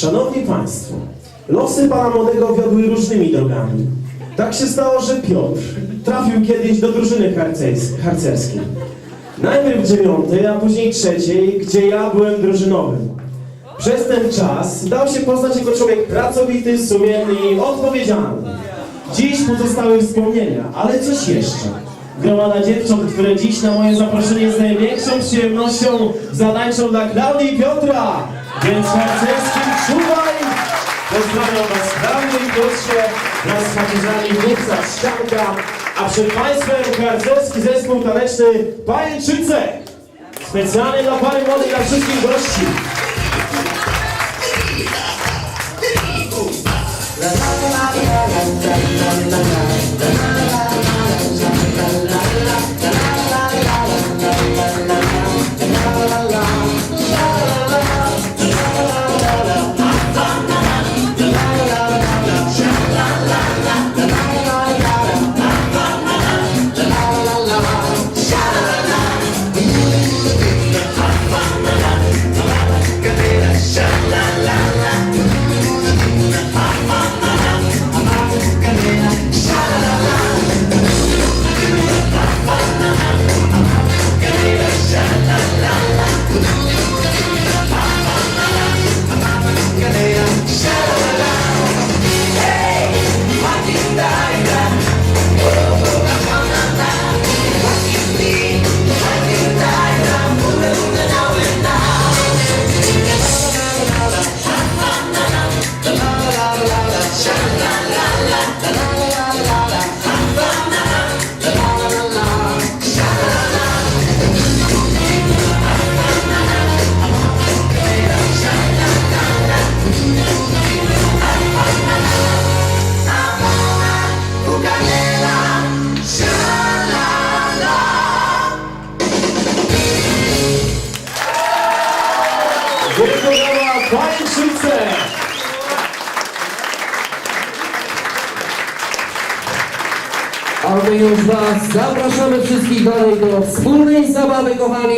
Szanowni Państwo, losy pana młodego wiodły różnymi drogami. Tak się stało, że Piotr trafił kiedyś do drużyny harcerskiej. Najpierw dziewiątej, a później trzeciej, gdzie ja byłem drużynowym. Przez ten czas dał się poznać jako człowiek pracowity, sumienny i odpowiedzialny. Dziś pozostały wspomnienia, ale coś jeszcze. Gromada dziewcząt, które dziś na moje zaproszenie z największą przyjemnością zadańczą dla Klaudii i Piotra. Więc harcerskim czuwaj! Pozdrawiam Was Klaudio i Piotrze wraz z harcerzami Wówca Ścianka, a przed Państwem harcerski zespół taneczny Pajęczyce. Specjalnie dla pary młodych, dla wszystkich gości. Pajęczyce! A my już Was zapraszamy wszystkich dalej do wspólnej zabawy, kochani.